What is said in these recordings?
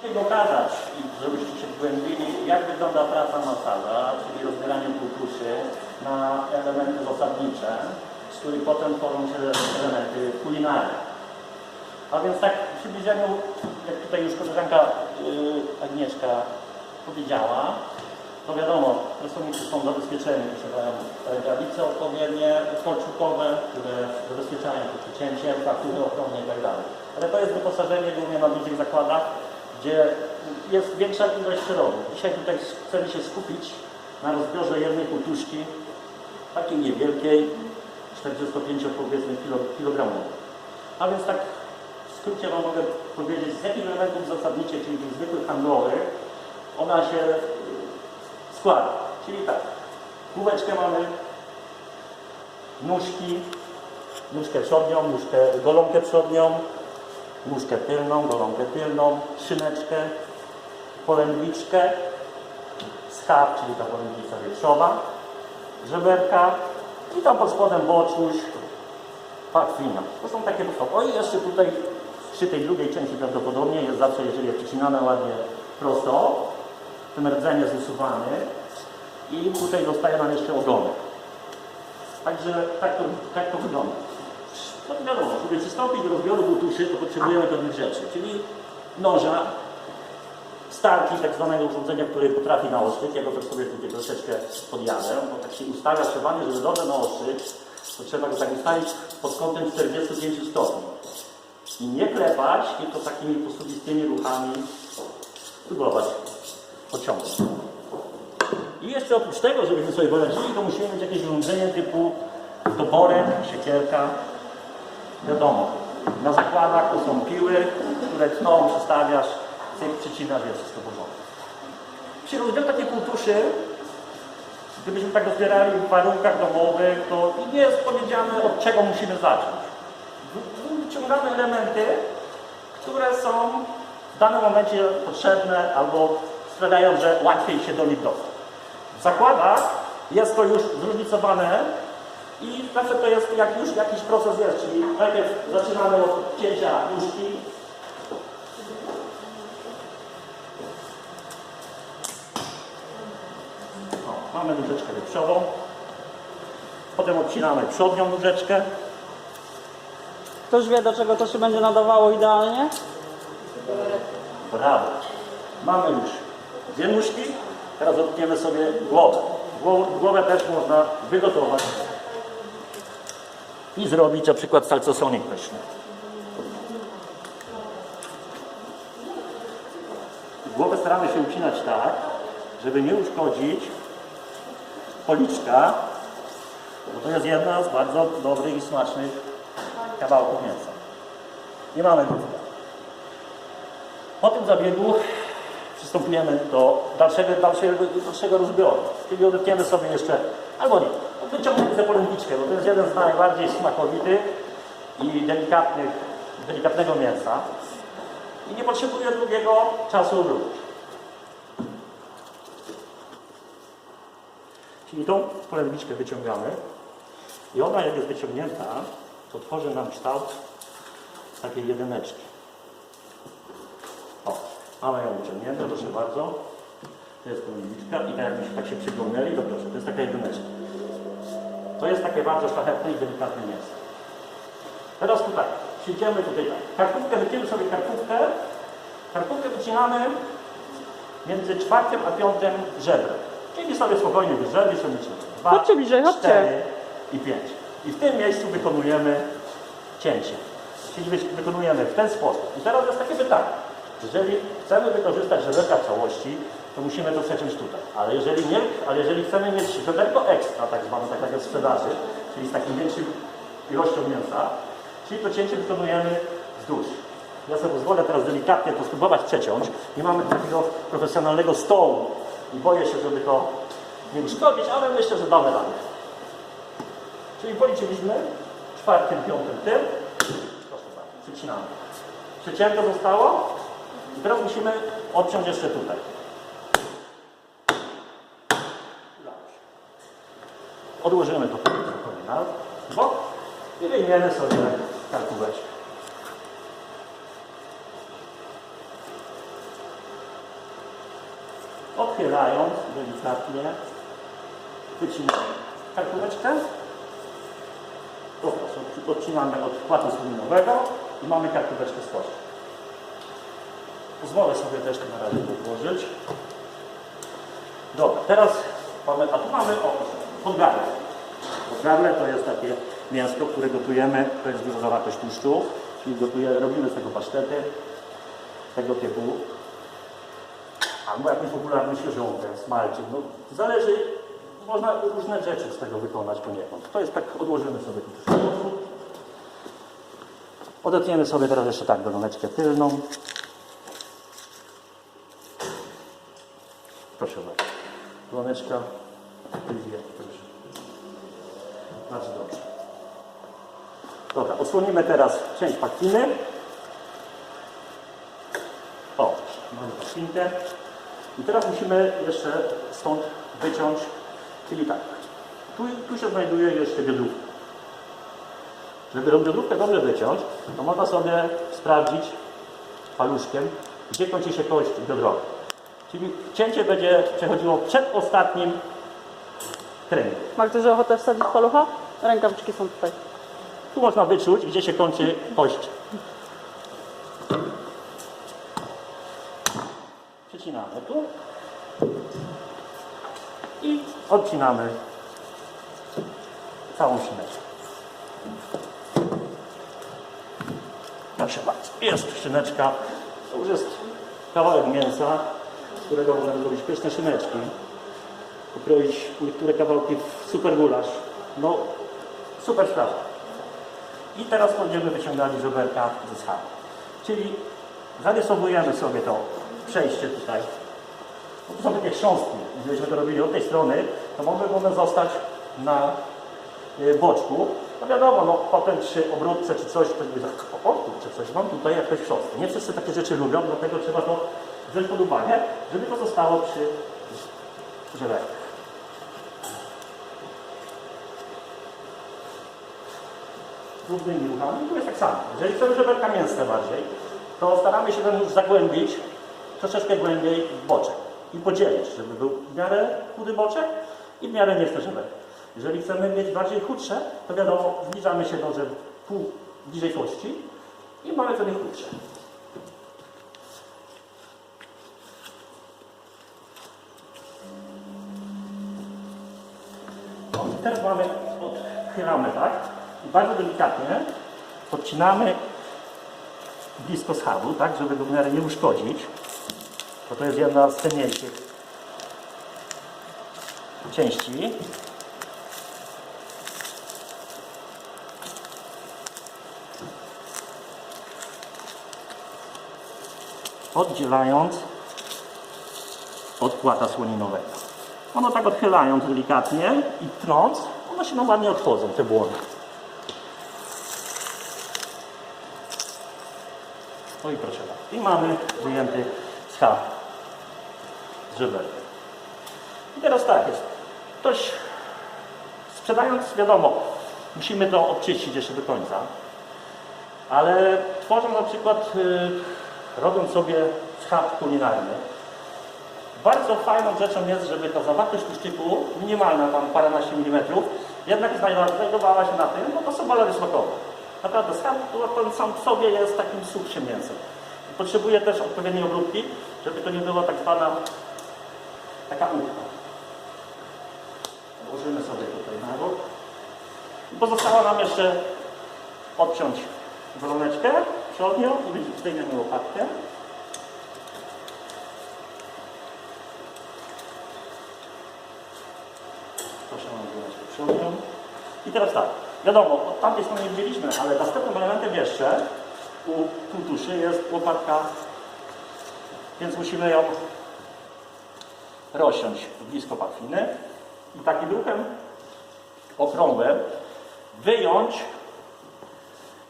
Chciałem pokazać, i żebyście się wgłębili, jak wygląda praca masaża, czyli rozbieranie półkuszy na elementy zasadnicze, z których potem tworzą się elementy kulinarne. A więc tak w przybliżeniu, jak tutaj już koleżanka yy, Agnieszka powiedziała, to wiadomo, pracownicy są zabezpieczeni, posiadają rękawice odpowiednie, kolczukowe, które zabezpieczają przed cięciem, faktury ochronne i tak. Ale to jest wyposażenie głównie na dużych zakładach, gdzie jest większa ilość środków. Dzisiaj tutaj chcemy się skupić na rozbiorze jednej półtuszki, takiej niewielkiej, 45 powiedzmy kilo- kilogramowej. A więc tak w skrócie Wam mogę powiedzieć, z jakich elementów zasadniczych, czyli tych zwykłych handlowych, ona się y, składa. Czyli tak, główeczkę mamy, nóżki, nóżkę przodnią, nóżkę, golonkę przodnią, nóżkę tylną, golonkę tylną, szyneczkę, polędwiczkę, schab, czyli ta polędwica wieprzowa, żeberka i tam pod spodem boczuś, pachwina. To są takie podstawy. O i jeszcze tutaj przy tej drugiej części prawdopodobnie jest zawsze, jeżeli jest przycinane ładnie prosto, ten rdzeń jest usuwany i tutaj zostaje nam jeszcze ogonek. Także tak to, tak to wygląda. No to wiadomo, żeby przystąpić do rozbioru butuszy, to potrzebujemy pewnych rzeczy, czyli noża, starki, tak zwanego urządzenia, które potrafi naostrzyć. Ja go też sobie tutaj troszeczkę podjadę, bo tak się ustawia trzeba, żeby dobrze naostrzyć, to trzeba go tak ustawić pod kątem 45 stopni. I nie klepać, tylko takimi posuwistymi ruchami spróbować pociągnąć. I jeszcze oprócz tego, żebyśmy sobie poradzili, to musimy mieć jakieś urządzenie typu toporek, siekierka. Wiadomo, na zakładach to są piły, które tną, przestawiasz, cyk, przycinasz, jest wszystko porządku. Przy rozbiorze takiej półtuszy, gdybyśmy tak rozbierali w warunkach domowych, to nie jest powiedziane od czego musimy zacząć. Wy- Wyciągamy elementy, które są w danym momencie potrzebne albo sprawiają, że łatwiej się do nich dostać. W zakładach jest to już zróżnicowane i zawsze to jest, jak już jakiś proces jest, czyli najpierw zaczynamy od cięcia nóżki, o, mamy nóżeczkę wieprzową, potem odcinamy przodnią nóżeczkę, Ktoś wie, do czego to się będzie nadawało idealnie? Brawo. Mamy już dwie nóżki, teraz odtniemy sobie głowę. Gło- Głowę też można wygotować i zrobić na przykład salcosonik pyszny. Głowę staramy się ucinać tak, żeby nie uszkodzić policzka, bo to jest jedna z bardzo dobrych i smacznych kawałków mięsa. Nie mamy go po tym zabiegu przystępujemy do dalszego, dalszego, dalszego rozbioru. Czyli odetniemy sobie jeszcze, albo nie, wyciągniemy tę polędwiczkę, bo to jest jeden z najbardziej smakowitych i delikatnych, delikatnego mięsa. I nie potrzebuje długiego czasu obrócić. Czyli tą polędwiczkę wyciągamy i ona jak jest wyciągnięta, to tworzy nam kształt takiej jedyneczki. O, mamy ją wyciągniętą, proszę bardzo. To jest polędwiczka i tak jakbyśmy tak się przyglądali, to proszę, to jest taka jedyneczka. To jest takie bardzo szlachetne i delikatne mięso. Teraz tutaj, przyjdziemy tutaj tak. Karkówkę, wyciemy sobie karkówkę. Karkówkę wycinamy między czwartym a piątym żebrem. Czyli sobie spokojnie wyżebi, sobie wycinamy. Dwa, Chodźcie bliżej, chodźcie. cztery i pięć. I w tym miejscu wykonujemy cięcie. Czyli wy- wykonujemy w ten sposób. I teraz jest takie pytanie. Jeżeli chcemy wykorzystać żeberka w całości, to musimy to przeciąć tutaj. Ale jeżeli nie, ale jeżeli chcemy mieć żeberko ekstra, tak zwane tak jak sprzedaży, czyli z takim większym ilością mięsa, czyli to cięcie wykonujemy wzdłuż. Ja sobie pozwolę teraz delikatnie to spróbować przeciąć. Nie mamy takiego profesjonalnego stołu i boję się, żeby to nie uszkodzić, ale myślę, że damy radę. Czyli policzyliśmy czwartym, piątym tym. Proszę bardzo, przycinamy. Przycięte zostało. I teraz musimy odciąć jeszcze tutaj. Odłożymy to spokojnie na bok i wyjmiemy sobie karkóweczkę. odchylając delikatnie, wycinamy proszę, odcinamy od płatu suminowego i mamy kartóweczkę z kości. Pozwolę sobie też to na razie podłożyć. Dobra, teraz mamy, a tu mamy o, podgarnek. Podgarnek to jest takie mięsko, które gotujemy, to jest duża zawartość tłuszczu, czyli gotuje, robimy z tego pasztety, tego typu. Albo jakąś popularną świeżonkę, smalczyk. No, zależy, można różne rzeczy z tego wykonać poniekąd. To jest tak, odłożymy sobie tu. Odetniemy sobie teraz jeszcze tak goloneczkę tylną. Proszę bardzo. Goloneczka idzie, proszę. Bardzo dobrze. Dobra, odsłonimy teraz część pachwiny. O, mamy pachwinkę. I teraz musimy jeszcze stąd wyciąć, czyli tak. Tu, tu się znajduje jeszcze biodrówka. Żeby tą biodrówkę dobrze wyciąć, to można sobie sprawdzić paluszkiem, gdzie kończy się kość biodrowa. Czyli cięcie będzie przechodziło przed ostatnim kręgiem. Ma ktoś ochotę wsadzić palucha? Rękawiczki są tutaj. Tu można wyczuć, gdzie się kończy kość. Przycinamy tu i odcinamy całą szyneczkę. Proszę bardzo, jest szyneczka. To już jest kawałek mięsa, którego można zrobić pyszne szyneczki. Pokroić niektóre kawałki w super gulasz. No, super sprawa. I teraz będziemy wyciągali żeberka ze schabu. Czyli zarysowujemy sobie to przejście tutaj. Bo to są takie chrząstki. Gdybyśmy to robili od tej strony, to mogłyby one zostać na y, boczku. No wiadomo, no potem przy obróbce czy coś, to by tak, o kurczę, coś mam tutaj jakieś chrząstki. Nie wszyscy takie rzeczy lubią, dlatego trzeba to wziąć pod uwagę, żeby to zostało przy żeberkach. z różnymi ruchami. Tu jest tak samo. Jeżeli chcemy żeberka mięsne bardziej, to staramy się ten nóż zagłębić troszeczkę głębiej w boczek i podzielić, żeby był w miarę chudy boczek i w miarę mięsne żeberka. Jeżeli chcemy mieć bardziej chudsze, to wiadomo, zbliżamy się do pół bliżej kości i mamy. O, i teraz mamy, odchylamy tak i bardzo delikatnie podcinamy blisko schabu, tak, żeby go w miarę nie uszkodzić, bo to jest jedna z cenniejszych części. Oddzielając od płata słoninowego. Ono tak odchylając delikatnie i trąc, one się ładnie odchodzą, te błony. No i proszę. I mamy wyjęty schab z żeberkiem. I teraz tak jest. Ktoś sprzedając, wiadomo, musimy to obczyścić jeszcze do końca. Ale tworząc na przykład, robiąc sobie schab kulinarny, bardzo fajną rzeczą jest, żeby ta zawartość tłuszczyku, minimalna tam paręnaście milimetrów, jednak znajdowa- znajdowała się na tym, bo to są walory smakowe. Naprawdę schab to on sam w sobie jest takim suchszym mięsem. Potrzebuje też odpowiedniej obróbki, żeby to nie było tak zwana taka łupka. Włożymy sobie tutaj na bok. Pozostało nam jeszcze odciąć goloneczkę przodnią i zdejmiemy łopatkę. Proszę mam goloneczkę przodnią. I teraz tak, wiadomo, od tamtej strony nie widzieliśmy, ale następnym elementem jeszcze u tutuszy jest łopatka, więc musimy ją rozsiąść blisko pachwiny i takim ruchem okrągłym wyjąć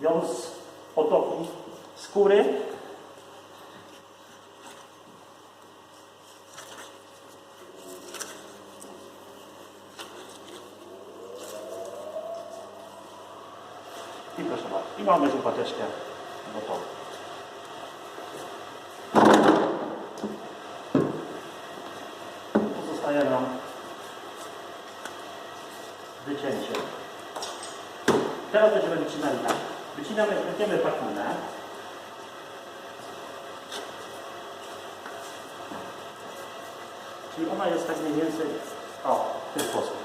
ją z potoku skóry i proszę bardzo, i mamy żupateczkę gotową. zostaje nam wycięcie. Teraz będziemy wycinali tak. Wycinamy, wytniemy pakinę. Czyli ona jest tak mniej więcej, o, w ten sposób.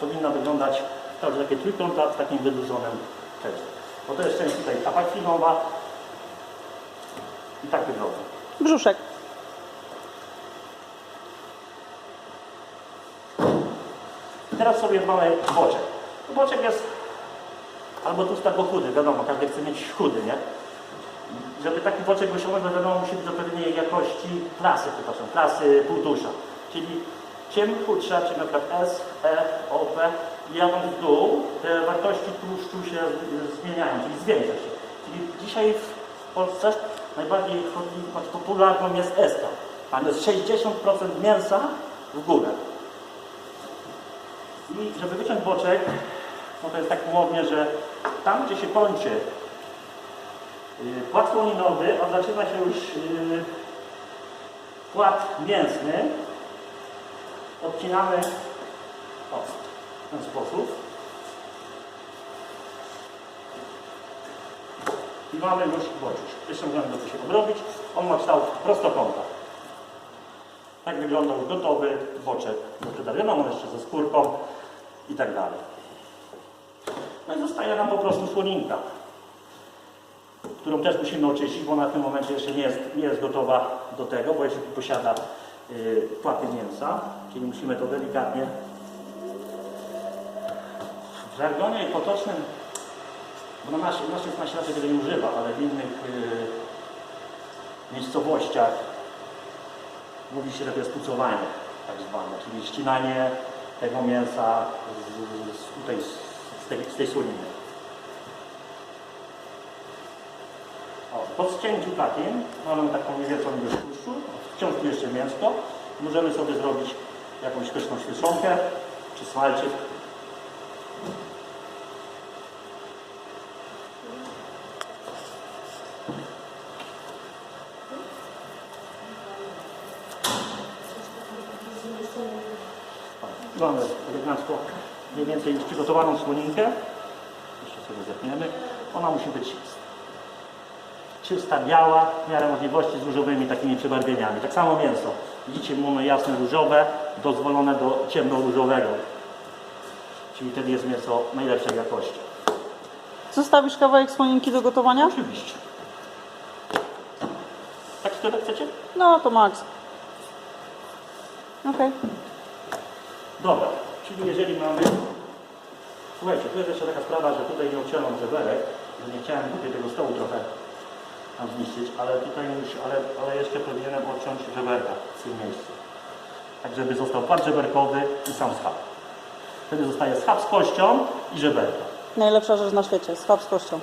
Powinna wyglądać tak, że takie trójkąta w takim wydłużonym części. Bo to jest część tutaj apakwinowa i tak wygląda. Brzuszek. Teraz sobie mamy boczek. Boczek jest albo tłusty, albo chudy, wiadomo, każdy chce mieć chudy, nie? Żeby taki boczek osiągnąć, to wiadomo, musi być odpowiedniej jakości klasy, przepraszam, klasy półtusza. Czyli ciemny chudsza, czyli na przykład S, E, O, P, jadąc w dół, te wartości tłuszczu się zmieniają, czyli zwiększa się. Czyli dzisiaj w Polsce najbardziej popularną jest S. Tam jest 60% mięsa w górę. I żeby wyciąć boczek, no to jest tak umownie, że tam, gdzie się kończy yy, płat słoninowy, a zaczyna się już yy, płat mięsny, odcinamy o, w ten sposób. I mamy już boczusz. Jeszcze możemy go się obrobić. On ma kształt prostokąta. Tak wygląda już gotowy boczek do on jeszcze ze skórką i tak dalej. No i zostaje nam po prostu słoninka, którą też musimy oczyścić, bo ona w tym momencie jeszcze nie jest, nie jest gotowa do tego, bo jeszcze posiada y, płaty mięsa, czyli musimy to delikatnie w żargonie potocznym, bo na naszych, naszych na świecie tego nie używa, ale w innych y, miejscowościach mówi się, że to jest pucowanie tak zwane, czyli ścinanie tego mięsa z, z, tutaj z, tej, z tej słoniny. O, po ścięciu takim mamy taką niewielką ilość tłuszczu, wciąż tu jeszcze mięsko. Możemy sobie zrobić jakąś pyszną świeczonkę czy smalczyk. Mamy elegancko mniej więcej już przygotowaną słoninkę. Jeszcze sobie zepniemy. Ona musi być czysta, biała, w miarę możliwości z różowymi takimi przebarwieniami. Tak samo mięso. Widzicie, mamy jasne różowe, dozwolone do ciemno-różowego. Czyli wtedy jest mięso najlepszej jakości. Zostawisz kawałek słoninki do gotowania? Oczywiście. Tak tyle chcecie? No to max. Okej. Dobra, czyli jeżeli mamy... Słuchajcie, tu jest jeszcze taka sprawa, że tutaj nie obciąłem żeberek, że nie chciałem tutaj tego stołu trochę tam zniszczyć, ale tutaj już, ale, ale jeszcze powinienem odciąć żeberka w tym miejscu. Tak, żeby został płat żeberkowy i sam schab. Wtedy zostaje schab z kością i żeberka. Najlepsza rzecz na świecie, schab z kością.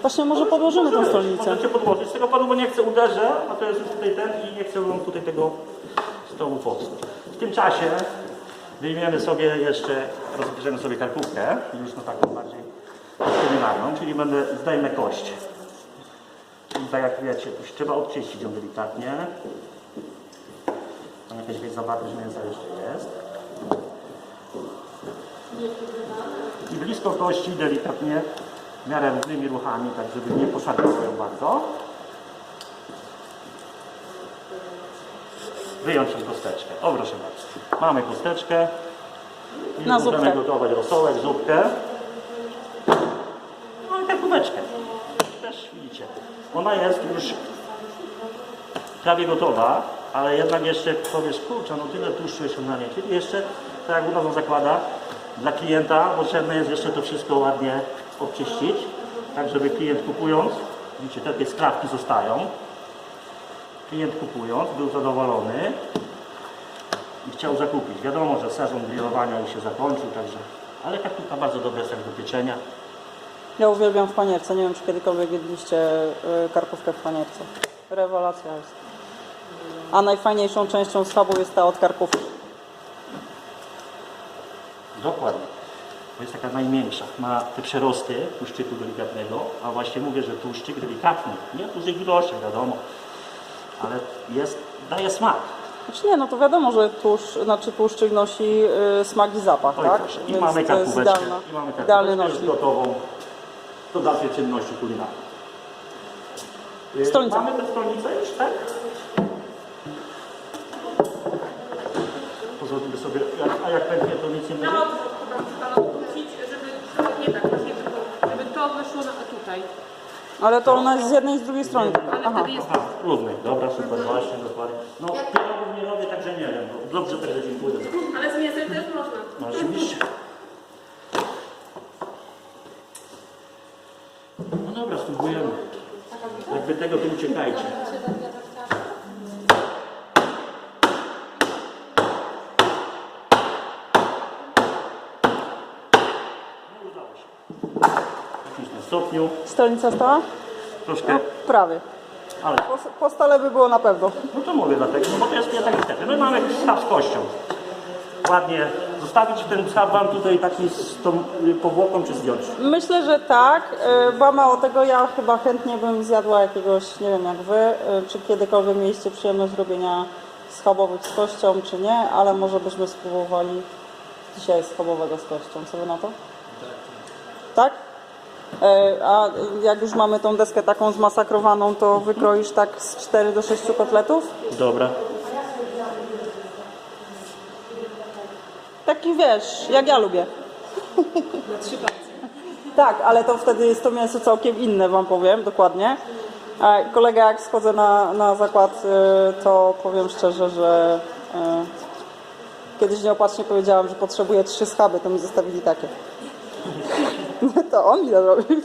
Właśnie może podłożymy tą stolnicę. Możecie podłożyć. Z tego powodu, bo nie chcę uderzę, a to jest już tutaj ten i nie chcę wam tutaj tego W tym czasie wyjmiemy sobie jeszcze, rozbierzemy sobie karkówkę, już na taką bardziej kulinarną, czyli będę, zdejmę kość. Tak jak wiecie, trzeba odczyścić ją delikatnie. Tam jakaś większa zawartość mięsa jeszcze jest. I blisko kości delikatnie, w miarę równymi ruchami, tak żeby nie poszarpało ją bardzo. Wyjąć tą kosteczkę. O proszę bardzo. Mamy kosteczkę. I Na możemy zupkę. gotować rosołek, zupkę. No i karkóweczkę. Też widzicie. Ona jest już prawie gotowa, ale jednak jeszcze powiesz, kurczę, no tyle tłuszczu jeszcze na niej. Czyli jeszcze, tak jak u nas zakłada, dla klienta potrzebne jest jeszcze to wszystko ładnie obczyścić, tak żeby klient kupując, widzicie, takie skrawki zostają. Klient kupując był zadowolony i chciał zakupić. Wiadomo, że sezon grillowania już się zakończył, także, ale karkówka bardzo dobra jest jak do pieczenia. Ja uwielbiam w panierce. Nie wiem, czy kiedykolwiek jedliście y, karkówkę w panierce. Rewelacja jest. A najfajniejszą częścią schabu jest ta od karkówki. Dokładnie. To jest taka najmniejsza. Ma te przerosty tłuszczyku delikatnego, a właśnie mówię, że tłuszczyk delikatny, nie w dużych ilościach, wiadomo. Ale jest, daje smak. Znaczy nie, no to wiadomo, że tłuszcz, znaczy tłuszczyk nosi y, smak i zapach, Oj, tak? proszę. I Więc mamy to jest karkóweczkę. idealna, I mamy idealny karkóweczkę nośnik. gotową do dalszej czynności kulinarnej. Y, Stronica. Mamy tę stronicę już, tak? Pozwólmy sobie, jak, a jak pęknie to nic nie będzie? No, chyba trzeba odwrócić, żeby nie tak, właśnie tylko, żeby to wyszło na, tutaj. Ale to ona jest z jednej i z drugiej strony. Aha. wtedy jest Aha, równy. Dobra, super, właśnie, dokładnie. No, pierogów nie robię, także nie wiem. Dobrze, także dziękuję. Ale z mięsem też można. No, oczywiście. No dobra, spróbujemy. Jakby tego, to uciekajcie. No udało się. Jakimś na stopniu, Stronica stała? troszkę, No, prawie. Ale Po, po stole by było na pewno. no to mówię dlatego, no bo to jest nie tak niestety. My mamy schab z kością. Ładnie zostawić ten schab wam tutaj taki z tą y, powłoką czy zdjąć? Myślę, że tak, y, bo mało tego, ja chyba chętnie bym zjadła jakiegoś, nie wiem jak wy, y, czy kiedykolwiek mieliście przyjemność robienia schabowych z kością, czy nie, ale może byśmy spróbowali dzisiaj schabowego z kością. Co wy na to? Tak? E, A jak już mamy tą deskę taką zmasakrowaną, to wykroisz tak z 4 do 6 kotletów? Dobra. Taki wiesz, jak ja lubię. Tak, ale to wtedy jest to mięso całkiem inne, wam powiem dokładnie. A kolega, jak schodzę na, na zakład, y, to powiem szczerze, że y, kiedyś nieopatrznie powiedziałam, że potrzebuję trzy schaby, to mi zostawili takie. To on mi to zrobił.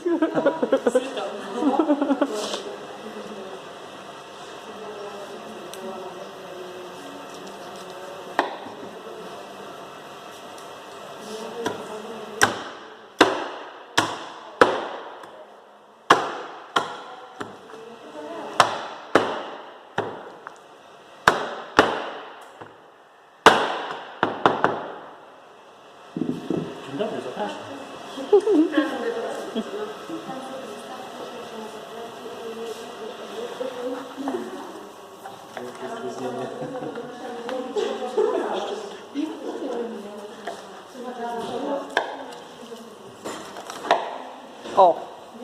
O,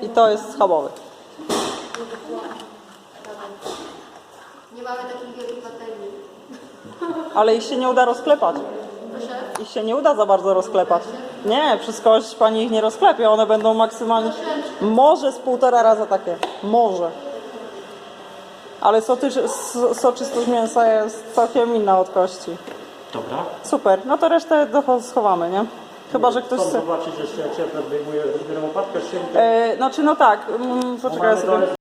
i to jest schabowy. Nie mamy takich wielkich patelni. Ale ich się nie uda rozklepać. Proszę? Ich się nie uda za bardzo rozklepać. Nie, przez kość pani ich nie rozklepie, one będą maksymalnie, może z półtora raza takie, może. Ale soczystość mięsa jest całkiem inna od kości. Dobra. Super, no to resztę schowamy, nie? Chyba, że ktoś Chcą chce. zobaczyć jeszcze, jak się odejmuje, zbieram opatkę, szynkę. E, znaczy, no tak, mm, poczekaj sobie.